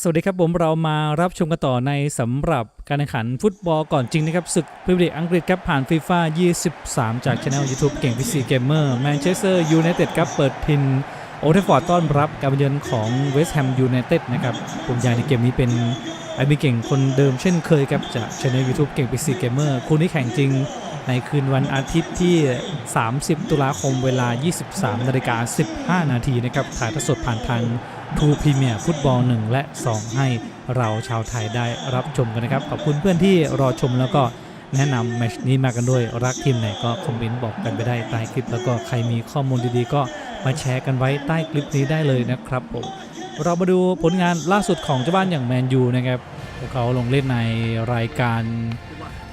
สวัสดีครับผมเรามารับชมกันต่อในสำหรับการแข่งขันฟุตบอลก่อนจริงนะครับศึกพรีเมียร์ลีกอังกฤษครับผ่านฟีฟ่า23 จากช anel YouTube เก่งพีซีเกมเมอร์แมนเชสเตอร์ยูไนเต็ดครับเปิดพินโอเทฟอร์ดต้อนรับการเยือนของเวสต์แฮมยูไนเต็ดนะครับผมยายในเกมนี้เป็นไอบีเก่งคนเดิมเช่นเคยครับจากช anel YouTube เก่งพีซีเกมเมอร์คู่นี้แข่งจริง ในคืนวันอาทิตย์ที่ 30 ตุลาคมเวลา 23นาฬิกา15 นาทีนะครับถ่ายทอดสดผ่านทางทูพรีเมียร์ฟุตบอล 1 และ 2 ให้เราชาวไทยได้รับชมกันนะครับ ขอบคุณเพื่อนที่รอชมแล้วก็แนะนำแมชนี้มากันด้วย รักทีมไหนก็คอมเมนต์บอกกันไปได้ใต้คลิป แล้วก็ใครมีข้อมูลดีๆ ก็มาแชร์กันไว้ใต้คลิปนี้ได้เลยนะครับผมเรามาดูผลงานล่าสุดของเจ้าบ้านอย่างแมนยูนะครับ พวกเขาลงเล่นในรายการ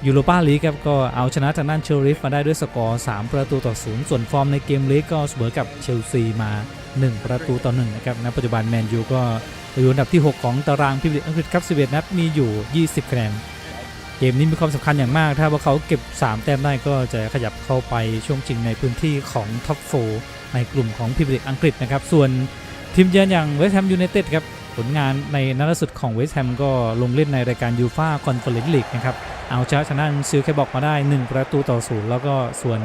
ยูโรปาลีกครับก็เอาชนะทางด้านเชลริฟมาได้ด้วยสกอร์ 3 ประตูต่อ 0 ส่วนฟอร์มในเกมลีกก็เสมอกับเชลซีมา 1 ประตูต่อ1นะครับณปัจจุบันแมนยูก็อยู่อันดับที่ 6 ของตารางพรีเมียร์ลีกอังกฤษครับ 11 นัดมีอยู่ 20 คะแนน เกมนี้มีความสำคัญอย่างมาก ถ้าว่าเขาเก็บ 3 แต้มได้ก็จะขยับเข้าไปช่วงจริงในพื้นที่ของท็อปโฟในกลุ่มของพรีเมียร์ลีกอังกฤษนะครับส่วนทีมเยือนอย่างเวสต์แฮมยูไนเต็ดครับ ผลงานในนัดล่าสุดของเวสต์แฮมก็ลงเล่นในรายการยูฟาคอนเฟอเรนซ์ลีกนะครับเอาชนะชนะซิลแคบอกมาได้ 1 ประตูต่อศูนย์แล้วก็ส่วน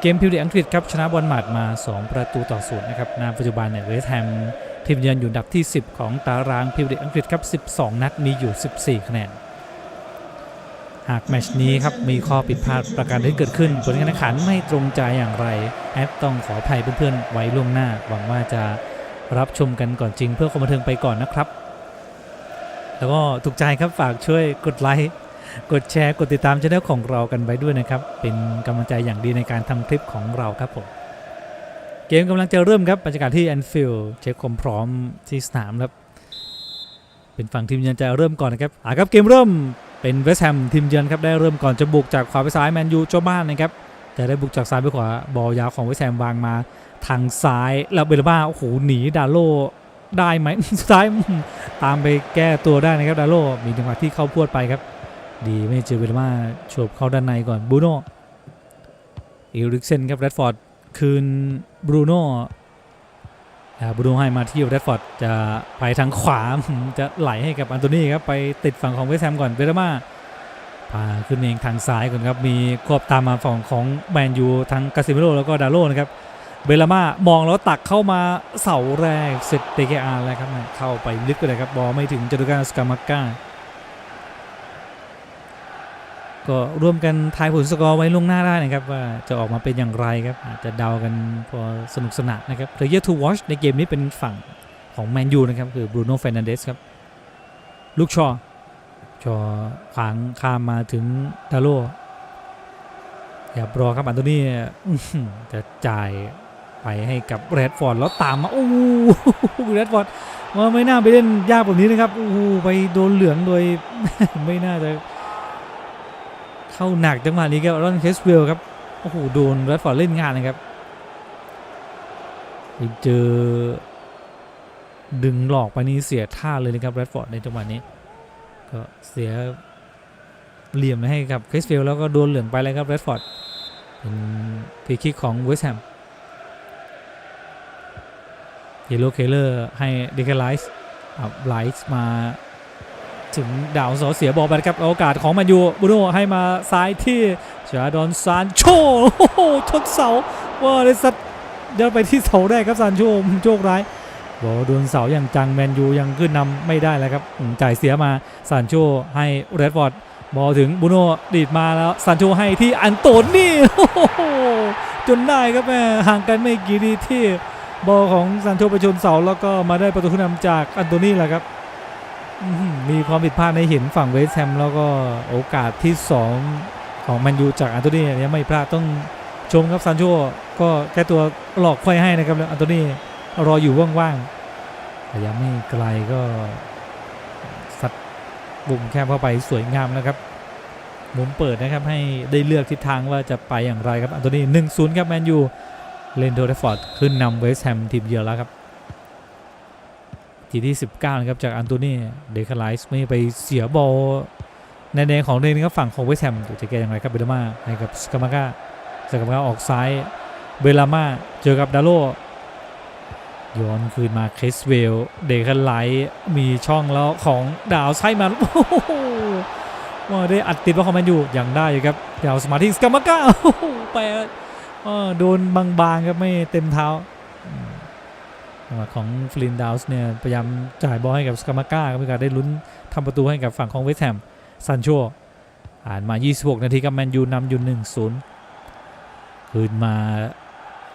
เกมพรีเมีอังกฤษครับชนะบอลหมัดมา 2 ประตูต่อศูนย์นะครับณปัจจุบันเนี่ยเวสต์แฮมทีมเยือนอยู่อันดับที่ 10 ของตารางพรีเมีอังกฤษครับ 12 นัดมีอยู่ 14 คะแนนหากแมตชนี้ครับมีข้อผิดพลาดประการใดเกิดขึ้น ผลการแข่งขันไม่ตรงใจอย่างไร แอดต้องขออภัยเพื่อนๆไว้ล่วงหน้า หวังว่าจะ รับชมกันก่อนจริงเพื่อความบันเทิงไปก่อนนะครับ แล้วก็ถูกใจครับฝากช่วยกดไลค์กดแชร์กดติดตามช่องของเรากันไว้ด้วยนะครับ เป็นกำลังใจอย่างดีในการทำคลิปของเราครับผมเกมกำลังจะเริ่มครับบรรยากาศที่แอนฟิลด์เช็คความพร้อมที่สนามครับ เป็นฝั่งทีมเยือนจะเริ่มก่อนนะครับอ่าครับเกมเริ่มเป็นเวสต์แฮมทีมเยือนครับได้เริ่มก่อนจะบุกจากขวาไปซ้ายแมนยูเจ้าบ้านนะครับจะได้บุกจากซ้ายไปขวาบอลยาวของเวสต์แฮมวางมา ทางซ้ายแล้วเบลบ้าโอ้โหหนีดาโลได้ไหมสุดท้ายตามไปแก้ตัวได้นะครับดาโลมีจังหวะที่เข้าพวดไปครับ ดีไม่เจอเวลมาโฉบเข้าด้านในก่อนบรูโน่อีริกเซนครับแรดฟอร์ดคืนบรูโน่บรูโน่ให้มาที่แรดฟอร์ดจะไปทางขวาจะไหลให้กับอันโตนี่ครับไปติดฝั่งของเวสแฮมก่อนเวลมาพาขึ้นเองทางซ้ายก่อนครับมีควบตามมาฝั่งของแมนยูทั้งกาซิเมโรแล้วก็ดาโลนะครับ เบลามามองแล้วตักเข้ามาเสาแรกเสร็จเตเกอาร์แล้วครับเข้าไปลึกเลยครับบอลไม่ถึงจารุกาสกามาก้าก็ร่วมกันทายผลสกอร์ไว้ล่วงหน้าได้นะครับว่าจะออกมาเป็นอย่างไรครับอาจจะเดากันพอสนุกสนานนะครับ Player to watch ในเกมนี้เป็นฝั่งของแมนยูนะครับคือบรูโน่เฟรนันเดสครับลูกชอชอขวางข้ามมาถึงดาโลอย่ารอครับอันโตนี่จะจ่าย ไปให้กับแรดฟอร์ดแล้วตามมาโอ้โหแรดฟอร์ดว่าไม่น่าไปเล่นยากแบบนี้นะครับโอ้โหไปโดนเหลืองโดยไม่น่าจะเข้าหนักจังหวะนี้ครับรอนเคสเวลครับโอ้โหโดนแรดฟอร์ดเล่นงานนะครับไปเจอดึงหลอกไปนี่เสียท่าเลยนะครับแรดฟอร์ดในจังหวะนี้ ก็เสียเหลี่ยมให้กับเคสเวลแล้วก็โดนเหลืองไปเลยครับแรดฟอร์ดเป็นฟรีคิกของเวสต์แฮม เยโลเคเลอร์ให้เดคไลส์ไลส์มาถึงดาวเสอเสียบอลไปครับโอกาสของแมันยูบูโน่ให้มาซ้ายที่ชาดอนซานโชโอ้โหชนเสาว่าเลยสัตเดินไปที่เสาแรกครับซานโชโชคร้ายบอลโดนเสาอย่างจังแมนยูยังขึ้นนำไม่ได้แล้วครับจ่ายเสียมาซานโชให้เรดฟอร์ดบอลถึงบูโน่ดีดมาแล้วซานโชให้ที่อันโตนี่โอ้โหจนได้ครับแม่ห่างกันไม่กี่ดีที่ บอลของซานโชไปชนเสาแล้วก็มาได้ประตูขึ้นนำจากอันโตนี่แหละครับมีความผิดพลาดในเห็นฝั่งเวสแฮมแล้วก็โอกาสที่ 2 ของแมนยูจากอันโตนี่เนี่ยไม่พลาดต้องชมครับซานโชก็แก้ตัวหลอกควยให้นะครับแล้วอันโตนี่รออยู่ว่างๆแต่ยังไม่ไกลก็สัดบุ่มแคบเข้าไปสวยงามนะครับมุมเปิดนะครับให้ได้เลือกทิศทางว่าจะไปอย่างไรครับอันโตนี่หนึ่งศูนย์ครับแมนยู เลนโดเรฟอร์ดขึ้นนำเวสแฮมทีมเยือนแล้วครับ ทีที่ 19 นะครับ จากอันโตนี่เดคาไลส์ไม่ไปเสียบอลในแดงของเดนครับฝั่งของเวสแฮมจะแก้อย่างไรครับเบลามาให้กับสกามาก้าสกามาก้าออกซ้ายเบลามาเจอกับดาโลย้อนคืนมาเคสเวลเดคันไลท์มีช่องแล้วของดาวใช้มาโอ้โหว่าได้อัดติดว่าคอมเมนอยู่ยังได้อยู่ครับดาวสมาธิสกามาก้าโอ้โหแป ออโดนบางๆครับไม่เต็มเท้าจังหวะของฟลินดาวส์เนี่ยพยายามจ่ายบอลให้กับสกามาก้าก็มีการได้ลุ้นทำประตูให้กับฝั่งของเวสต์แฮมซันโชอ่านมา 26 นาทีกับแมนยูนำอยู่1-0คืนมา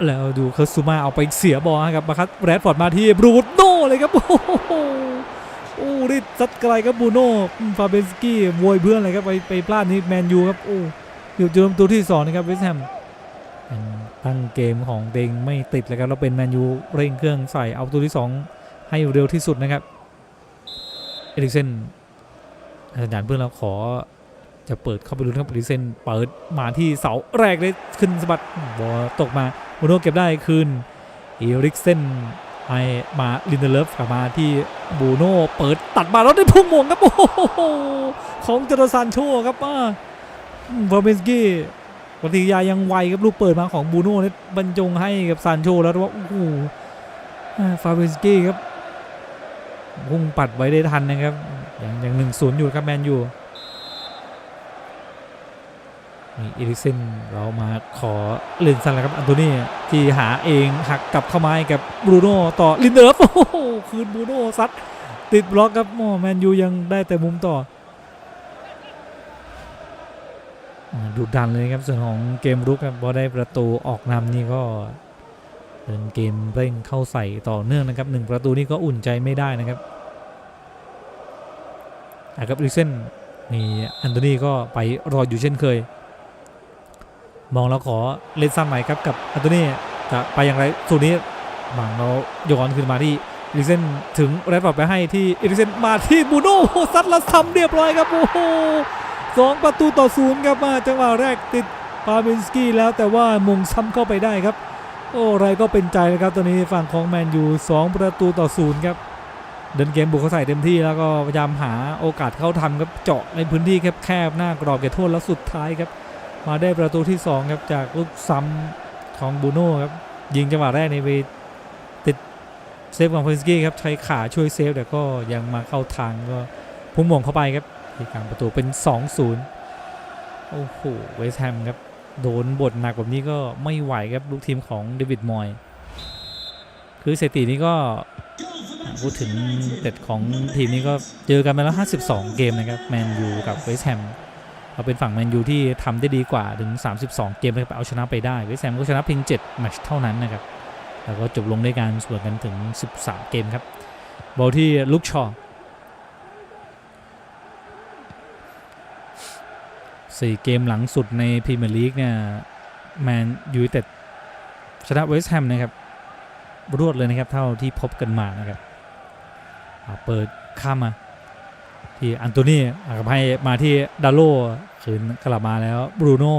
แล้วดูเคอร์ซูมาเอาไปเสียบอลให้ครับมาคัดแรดฟอร์ดมาที่บรูโน่เลยครับโอ้โหโอ้รีดซัดไกลครับบูโน่ฟาเบนสกี้มวยเพื่อนเลยครับไปไปพลาดนี่แมนยูครับโอ้อยู่เจอตัวที่สองนะครับเวสต์แฮม ตั้งเกมของเดงไม่ติดเลยครับแล้วเป็นแมนยูเร่งเครื่องใส่เอาตัวที่สองให้เร็วที่สุดนะครับ เอริกเซนสัญญาณเพื่อนเราขอจะเปิดเข้าไปลุ้นครับเอริกเซนเปิดมาที่เสาแรกเลยขึ้นสะบัดบอลตกมาบูโน่เก็บได้คืนเอริกเซนให้มาลินเดเลฟกลับมาที่บูโน่เปิดตัดมาแล้วได้พุ่งมงครับโอ้โหของเจอร์ซานโชครับอ่าเวอร์เบนสกี้ ปฏิยายังไวครับลูกเปิดมาของบูโน่นี่บรรจงให้กับซานโชแล้วว่าโอ้โหฟาเบนสกี้ครับพุ่งปัดไว้ได้ทันนะครับอยังยังหนึ่งศูนย์อยู่ครับแมนยูนี่อีริกเซนเรามาขอเลนสันแล้วครับอันโตนี่ที่หาเองหักกลับเข้ามาให้กับบรูโน่ต่อลินเดอร์ฟโอ้โหคืนบรูโน่ซัดติดบล็อกครับโอ้แมนยูยังได้แต่มุมต่ออ่า ดุดันเลยครับส่วนของเกมรุกครับพอได้ประตูออกนำนี่ก็เดินเกมเร่งเข้าใส่ต่อเนื่องนะครับหนึ่งประตูนี่ก็อุ่นใจไม่ได้นะครับอะครับอีริเซนนี่อันโตนีก็ไปรออยู่เช่นเคย มองแล้วขอเล่นสั้นใหม่ครับกับอันโตนีจะไปอย่างไรสูตรนี้บังเราย้อนขึ้นมาที่เอริเซนถึงแรดบอลไปให้ที่เอริเซนมาที่บูโน่โอซัดและทำเรียบร้อยครับโอ้โห สองประตูต่อศูนย์ครับมาจังหวะแรกติดปาเบนสกี้แล้วแต่ว่ามงซ้ำเข้าไปได้ครับ โอ้ไรก็เป็นใจนะครับตอนนี้ฝั่งของแมนยูสองประตูต่อศูนย์ครับเดินเกมบุกเขาใส่เต็มที่แล้วก็พยายามหาโอกาสเข้าทำครับเจาะในพื้นที่แคบๆหน้ากรอบเขตโทษแล้วสุดท้ายครับ มาได้ประตูที่2ครับจากลูกซ้ำของบูโน่ครับยิงจังหวะแรกในไปติดเซฟของเพนสกี้ครับใช้ขาช่วยเซฟแต่ก็ยังมาเข้าทางก็พุ่งหม่งเข้าไปครับ ที่กางประตูเป็น 2-0 โอ้โห เวสต์แฮมครับ โดนบทหนักแบบนี้ก็ไม่ไหวครับ ลูกทีมของเดวิดมอย คือสถิตินี้ก็พูดถึงเด็ดของทีมนี้ก็เจอกันมาแล้ว 52 เกมนะครับแมนยูกับเวสต์แฮมเราเป็นฝั่งแมนยูที่ทำได้ดีกว่าถึง 32 เกมนะครับเอาชนะไปได้เวสต์แฮมก็ชนะเพียง7แมตช์เท่านั้นนะครับแล้วก็จบลงด้วยการสวนกันถึง 13 เกมครับบอลที่ลุกชอ สี่เกมหลังสุดในพรีเมียร์ลีกเนี่ยแมนยูเต็ดชนะเวสต์แฮมนะครับรวดเลยนะครับเท่าที่พบกันมานะครับเปิดข้ามมาที่อันโตนี่กับให้มาที่ดาโลคืนกลับมาแล้วบรูโน่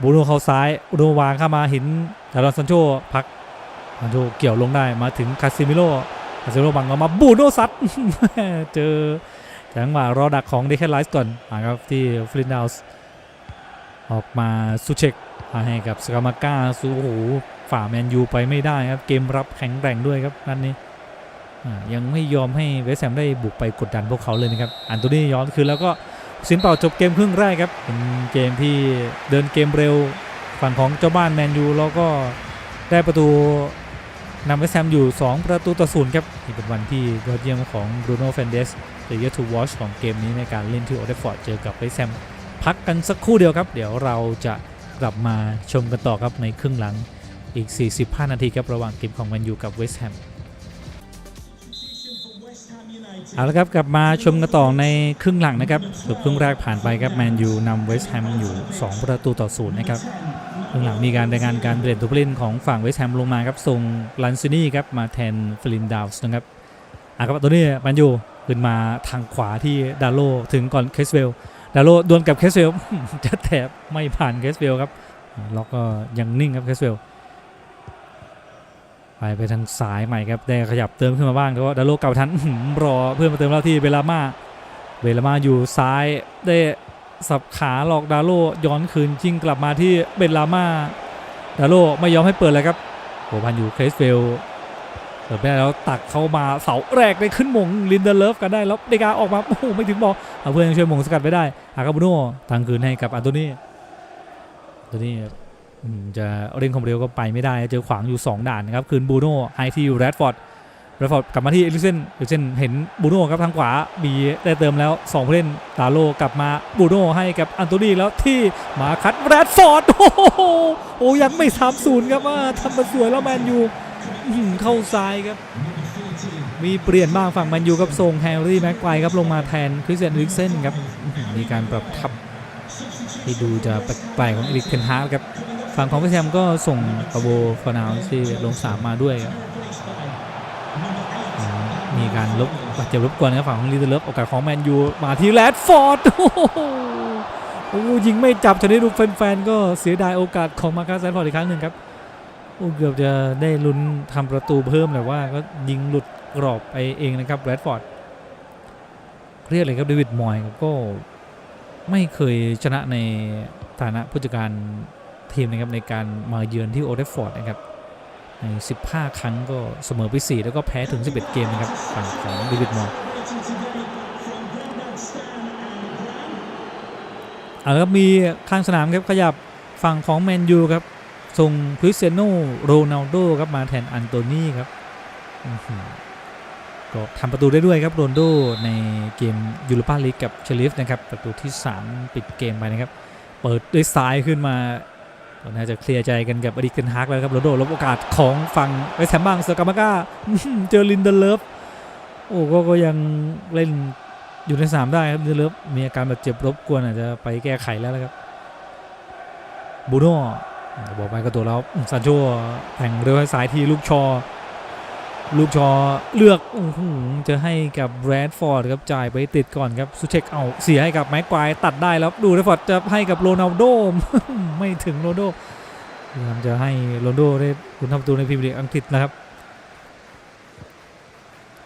บรูโน่เข้าซ้ายบรูโน่วางเข้ามาห็นดารอนซันโชพักซันโชเกี่ยวลงได้มาถึงคาซิมิโลคาซิมิโลบังออกมาบรูโน่ซัดเจอ จังหวะรอดักของเดคแคนไลส์ก่อนมาครับที่ฟลินดาวส์ออกมาซูเชกมาให้กับสกามาก้าซูโอ้โหฝ่าแมนยูไปไม่ได้ครับ เกมรับแข็งแรงด้วยครับนัดนนี้อ่ยังไม่ยอมให้เวสแฮมได้บุกไปกดดันพวกเขาเลยนะครับ อันโตนี่ย้อนคืนแล้วก็สินเป่าจบเกมครึ่งแรกครับเป็นเกมที่เดินเกมเร็วฝั่งของเจ้าบ้านแมนยูแล้วก็ได้ประตู นำเวสต์แฮมอยู่ 2 ประตูต่อศูนย์ครับนี่เป็นวันที่ยอดเยี่ยมของบรูโน่เฟนเดสหรือ Year to Watch ของเกมนี้ในการเล่นที่โอเดฟอร์ดเจอกับเวสต์แฮมพักกันสักครู่เดียวครับ เดี๋ยวเราจะกลับมาชมกันต่อครับในครึ่งหลังอีก 45 นาทีครับระหว่างเกมของแมนยูกับเวสต์แฮมเอาละครับกลับมาชมกันต่อในครึ่งหลังนะครับจบครึ่งแรกผ่านไปครับแมนยูนำเวสต์แฮมอยู่ 2 ประตูต่อศูนย์นะครับ ครึ่งหลังมีการรายงานการเปลี่ยนตัวผู้เล่นของฝั่งเวสต์แฮมลงมาครับส่งลันซินี่ครับมาแทนฟลินดาวส์นะครับอะครับตัวนี้แมนอยู่ขึ้นมาทางขวาที่ดาโลถึงก่อนเคสเวลดาโลดวลกับเคสเวลจะแถบไม่ผ่านเคสเวลครับล็อกก็ยังนิ่งครับเคสเวลไปไปทางซ้ายใหม่ครับได้ขยับเติมขึ้นมาบ้างแต่ว่าดาโลเก่าทันรอเพื่อนมาเติมแล้วที่เบลามาเบลามาอยู่ซ้ายได้ สับขาหลอกดาโลย้อนคืนจิงกลับมาที่เบลาม่าดาโลไม่ยอมให้เปิดเลยครับโหพันอยู่เคสเฟลโอปิดไปได้แล้วตักเข้ามาเสาแรกได้ขึ้นมงลินเดอร์เลิฟกันได้แล้วเดกาออกมาโอ้โหไม่ถึงบอลเอาเพื่อนยังช่วยมงสกัดไว้ได้อากาบูโน่ทางคืนให้กับอันโตนี่อันโตนี่จะเร่งความเร็วก็ไปไม่ได้เจอขวางอยู่ 2 ด่านนะครับคืนบูโน่ไฮที่อยู่แรดฟอร์ด รฟอร์ดกลับมาที่เอลิเซนเอลิเซนเห็นบูโน่ครับทางขวามีได้เติมแล้ว2ผู้เล่นตาโลกลับมาบูโน่ให้กับอันโตนีแล้วที่มาคัดแรดฟอร์ดโอ้โหโอ้ยังไม่3 0ครับว่าทำมาสวยแล้วแมนยูเข้าซ้ายครับ มีเปลี่ยนบ้างฝั่งแมนยูครับส่งแฮร์รี่แม็กไกวครับลงมาแทนคริสเตียนลิกเซนครับมีการปรับทับที่ดูจะแปลกๆของอีริกเทนฮาร์ครับฝั่งของเวสแฮมก็ส่งปาโบฟานาวที่ลงสามมาด้วยครับ มีการลบบาดเจ็บรบกวนครับฝั่งของลีเดอร์เลฟโอกาสของแมนยูมาที่แรดฟอร์ดโอ้โหยิงไม่จับชนิดดูแฟนๆก็เสียดายโอกาสของมาร์คัสแรดฟอร์ดอีกครั้งหนึ่งครับโอ้เกือบจะได้ลุ้นทำประตูเพิ่มแต่ว่าก็ยิงหลุดกรอบไปเองนะครับแรดฟอร์ดเรียกเลยครับเดวิดมอยก็ไม่เคยชนะในฐานะผู้จัดการทีมนะครับในการมาเยือนที่โอเดฟฟอร์ดนะครับ ใน 15 ครั้งก็เสมอไป 4 แล้วก็แพ้ถึง 11 เกมนะครับฝั่งของเดวิดมอยเอาครับมีข้างสนามครับขยับฝั่งของแมนยูครับส่งคริสเตียโนโรนัลโดครับมาแทนอันโตนีครับก็ทำประตูได้ด้วยครับโรนลโดในเกมยูโรปาลีกกับเชลิฟนะครับประตูที่ 3 ปิดเกมไปนะครับ เปิดด้วยซ้ายขึ้นมา ก็น่าจะเคลียร์ใจกันกับอดีตเกนฮากแล้วครับโรโดลบโอกาสของฝั่งไปแซมบังเซอร์กามาก้าเจอลินเดอร์เลิฟโอ้ก็ก็ยังเล่นอยู่ในสนามได้ครับเดอร์เลิฟมีอาการบาดเจ็บรบกวนอาจจะไปแก้ไขแล้วนะครับบูโน่บอกไปก็ตัวแล้วซานโชแข่งเร็วให้สายทีลูกชอ ลูกชอเลือกอื้อหือจะให้กับแบรดฟอร์ดครับจ่ายไปติดก่อนครับซูเชคเอาเสียให้กับแม็กควายตัดได้แล้วดูแรดฟอร์ดจะให้กับโรนัลโดไม่ถึงโรนัลโดพยายามจะให้โรนัลโดได้คุณทำประตูในพรีเมียร์ลีกอังกฤษนะครับ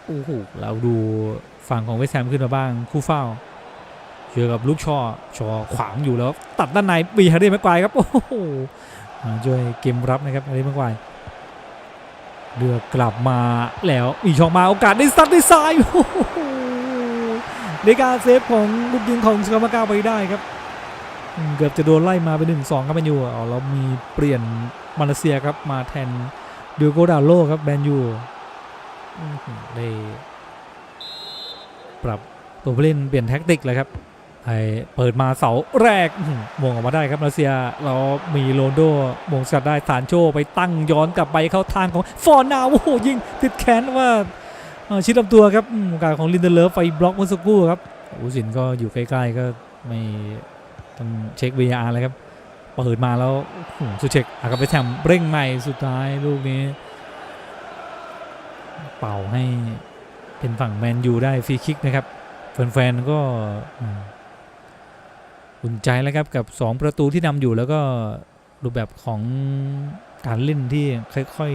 โอ้โหเราดูฝั่งของเวสแฮมขึ้นมาบ้างคู่เฝ้าเจอกับลูกชอชอขวางอยู่แล้ว ตัดด้านในบีฮาร์รี่แม็กควายครับโอ้โหช่วยเกมรับนะครับฮารีแม็กควาย เลือกกลับมาแล้วมีช่องมาโอกาสได้ซัดได้ซ้ายโอ้โหในการเซฟของลูกยิงของสกามาก้าไปได้ครับ เกือบจะโดนไล่มาไปหนึ่งสองครับแมนยูเอาแล้วมีเปลี่ยนมาเลเซียครับมาแทนเดิโกดาโลครับแมนยูได้ปรับตัวผู้เล่นเปลี่ยนแท็กติกเลยครับ ไอเปิดมาเสาแรกมงออกมาได้ครับรัสเซียเรามีโรนโดมงสกัดได้สานโชไปตั้งย้อนกลับไปเข้าทางของฟอร์นาโอ้โหยิงติดแขนว่าชิดลำตัวครับโอกาสของลินเดอร์เลฟไปบล็อกเมื่อสักครู่ครับอูสินก็อยู่ใกล้ๆก็ไม่ต้องเช็ค VR เลยครับเปิดมาแล้วสุเช็คอากาไปแทมเร่งใหม่สุดท้ายลูกนี้ เป่าให้เป็นฝั่งแมนยูได้ฟรีคิกนะครับแฟนๆก็ อุ่นใจแล้วครับกับ 2 ประตูที่นำอยู่แล้วก็รูปแบบของการเล่นที่ค่อย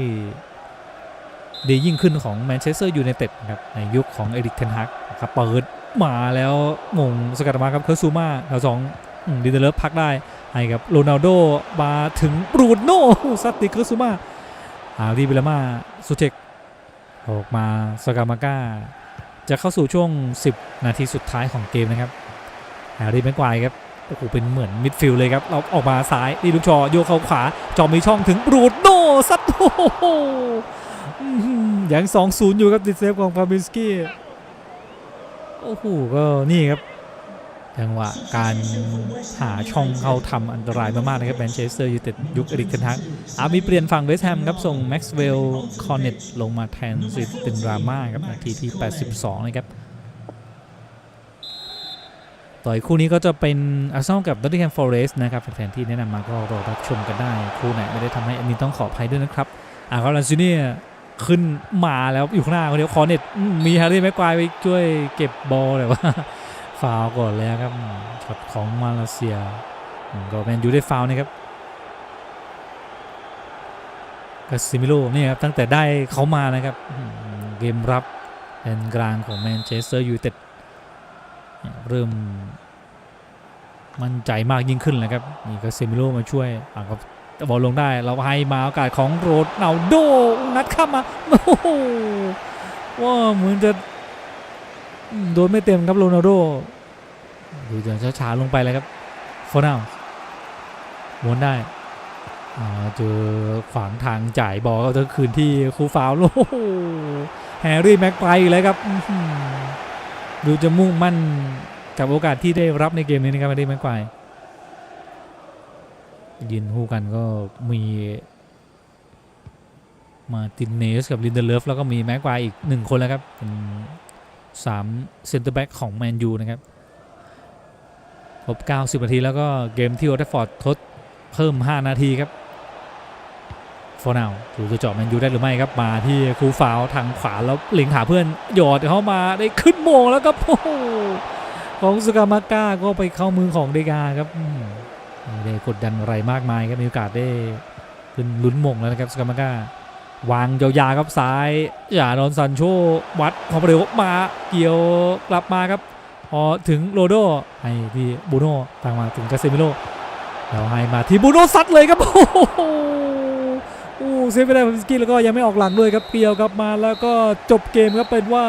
ๆดียิ่งขึ้นของแมนเชสเตอร์ยูไนเต็ดครับในยุคของเอริกเทนฮักครับเปิดมาแล้วมงสกัดมาครับเคอร์ซูมาแถวสองอืมดิเดเลฟพักได้ให้กับโรนัลโดมาถึงบรูโน่ซัตติเคอร์ซูมาอารีเบลามาสุเทคออกมาสกามาก้าจะเข้าสู่ช่วง 10 นาทีสุดท้ายของเกมนะครับแฮร์รี่แม็กควายครับ อ้โหเป็นเหมือนมิดฟิลด์เลยครับเราออกมาซ้ายดีลูกชอโยกเข้าขวาจอมีช่องถึงบรูโน่ซัดโอ้โหอื้อหือยัง2-0อยู่ครับติดเซฟของฟาบิสกี้โอ้โหก็นี่ครับจังหวะการหาช่องเข้าทำอันตรายมากๆนะครับแมนเชสเตอร์ยูไนเต็ดยุคอริกเทนฮักอามีเปลี่ยนฝั่งเวสต์แฮมครับ ส่งแม็กซ์เวลล์คอนเนตลงมาแทนสิเป็นดราม่าครับนาทีที่ 82 นะครับ ต่อยคู่นี้ก็จะเป็นอาร์เซนอลกับดอตติแฮมฟอเรสต์นะครับแฟนๆที่แนะนำมาก็รอรับชมกันได้ คู่ไหนไม่ได้ทำให้อันนี้ต้องขออภัยด้วยนะครับอ่าคารันซิเนียขึ้นมาแล้วอยู่ข้างหน้าคนเดียวคอเน็ตมีแฮร์รี่แม็กควายไปช่วยเก็บบอลแต่ว่าฟาวก่อนแล้วครับช็อตของมาเลเซียก็แมนยูได้ฟาวนะครับกาซิมิโลนี่ครับตั้งแต่ได้เขามานะครับเกมรับเป็นกลางของแมนเชสเตอร์ยูไนเต็ด เริ่มมั่นใจมากยิ่งขึ้นเลยครับนี่กาซิมิโลมาช่วยอ่าก็บอลลงได้เราให้มาโอกาสของโรดเนาโดนัดเข้ามาโอ้โหว่าเหมือนจะโดนไม่เต็มครับโรนัลโดดูจะช้าๆลงไปเลยครับโฟนาวม้วนได้เจอขวางทางจ่ายบอลก็จะคืนที่คูฟาวล์โอ้โหแฮร์รี่แม็กไกร์เลยครับ ดูจะมุ่งมั่นกับโอกาสที่ได้รับในเกมนี้นะครับแฮร์รี่แม็กไกร์ยืนคู่กันก็มีมาตินเนสกับลินเดเลฟแล้วก็มีแม็กควายอีกหนึ่งคนแล้วครับ เป็นสามเซนเตอร์แบ็กของแมนยูนะครับครบ90 นาทีแล้วก็เกมที่โอทัฟฟอร์ดทดเพิ่ม 5 นาทีครับ ฟอร์นาวถูจะเจาะแมนยูได้หรือไม่ครับมาที่คูฟาวทางขวาแล้วเล็งหาเพื่อนหยอดเข้ามาได้ขึ้นโมงแล้วก็โอ้ของสกามาก้าก็ไปเข้ามือของเดกาครับไม่ได้กดดันอะไรมากมายครับมีโอกาสได้ขึ้นลุ้นมงแล้วนะครับสกามาก้าวางยาวๆครับซ้ายอย่าโดนซันโชวัดความเร็วมาเกี่ยวกลับมาครับพอถึงโรโดให้ที่บูโน่ทางมาถึงกาเซมิโลแล้วให้มาที่บูโน่ซัดเลยครับโอ้โห อ้เซฟไปได้พัสกี้แล้วก็ยังไม่ออกหลังด้วยครับเกี่ยวกลับมาแล้วก็จบเกมครับเป็นว่า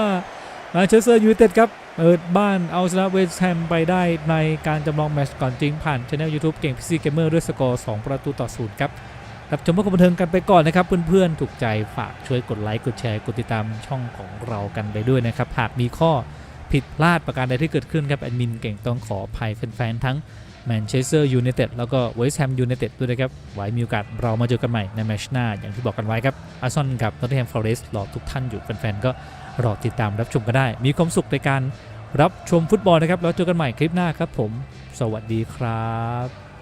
แมนเชสเตอร์ยูไนเต็ดครับเปิดบ้านเอาชนะเวสต์แฮมไปได้ในการจำลองแมตช์ก่อนจริงผ่านช anel YouTube เก่ง PC Gamer ด้วยสกอร์ 2 ประตูต่อศูนย์ครับรับชมเพื่อความบันเทิงกันไปก่อนนะครับ เพื่อนๆ ถูกใจฝากช่วยกดไลค์กดแชร์กดติดตามช่องของเรากันไปด้วยนะครับ หากมีข้อผิดพลาดประการใดที่เกิดขึ้นครับแอดมินเก่งต้องขออภัยแฟนๆทั้ง แมนเชสเตอร์ยูไนเต็ดแล้วก็เวสต์แฮมยูไนเต็ดด้วยนะครับ ไว้มีโอกาสเรามาเจอกันใหม่ในแมชหน้า อย่างที่บอกกันไว้ครับอาร์ซอนกับนอตเทนแฮมฟอเรสต์รอทุกท่านอยู่แฟนๆก็รอติดตามรับชมกันได้ มีความสุขในการรับชมฟุตบอลนะครับ แล้วเจอกันใหม่คลิปหน้าครับผม สวัสดีครับ